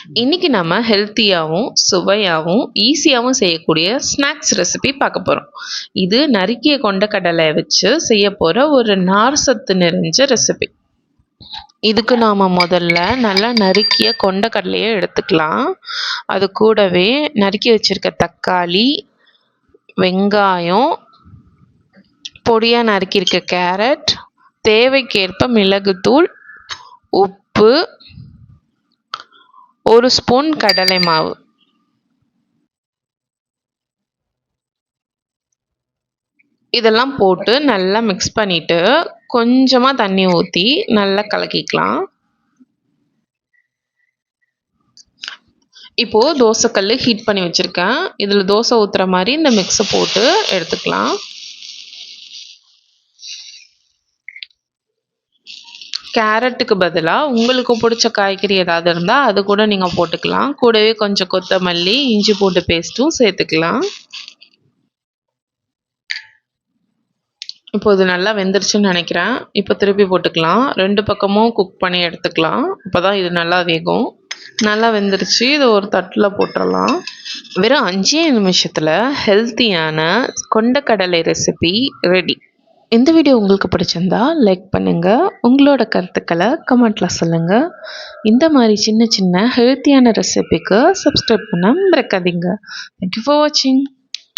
இன்றைக்கி நம்ம ஹெல்த்தியாகவும் சுவையாகவும் ஈஸியாகவும் செய்யக்கூடிய ஸ்நாக்ஸ் ரெசிபி பார்க்க போகிறோம் இது நறுக்கிய கொண்டக்கடலையை வச்சு செய்ய போகிற ஒரு நார் சத்து நிறைஞ்ச ரெசிபி இதுக்கு நாம் முதல்ல நல்லா நறுக்கிய கொண்டக்கடலையை எடுத்துக்கலாம். அது கூடவே நறுக்கி வச்சுருக்க தக்காளி வெங்காயம் பொடியாக நறுக்கியிருக்க கேரட் தேவைக்கேற்ப மிளகுத்தூள் உப்பு ஒரு ஸ்பூன் கடலை மாவு. இதெல்லாம் போட்டு நல்லா மிக்ஸ் பண்ணிவிட்டு கொஞ்சமாக தண்ணி ஊற்றி நல்லா கலக்கிக்கலாம். இப்போது தோசைக்கல் ஹீட் பண்ணி வச்சுருக்கேன். இதில் தோசை ஊற்றுற மாதிரி இந்த மிக்ஸை போட்டு எடுத்துக்கலாம். கேரட்டுக்கு பதிலாக உங்களுக்கு பிடிச்ச காய்கறி ஏதாவது இருந்தால் அது கூட நீங்கள் போட்டுக்கலாம். கூடவே கொஞ்சம் கொத்தமல்லி இஞ்சி பூண்டு பேஸ்ட்டும் சேர்த்துக்கலாம். இப்போ இது நல்லா வெந்துருச்சுன்னு நினைக்கிறேன். இப்போ திருப்பி போட்டுக்கலாம். ரெண்டு பக்கமும் குக் பண்ணி எடுத்துக்கலாம். அப்போ தான் இது நல்லா வேகும். நல்லா வெந்துருச்சு. இது ஒரு தட்டில் போட்டுடலாம் வெறும் அஞ்சே நிமிஷத்தில் ஹெல்த்தியான கொண்டக்கடலை ரெசிபி ரெடி இந்த வீடியோ உங்களுக்கு பிடிச்சிருந்தா லைக் பண்ணுங்கள் உங்களோட கருத்துக்களை கமெண்ட்டில் சொல்லுங்கள் இந்த மாதிரி சின்ன சின்ன ஹெல்த்தியான ரெசிபிக்கு சப்ஸ்கிரைப் பண்ண மறக்காதீங்க. தேங்க்யூ ஃபார் வாட்சிங்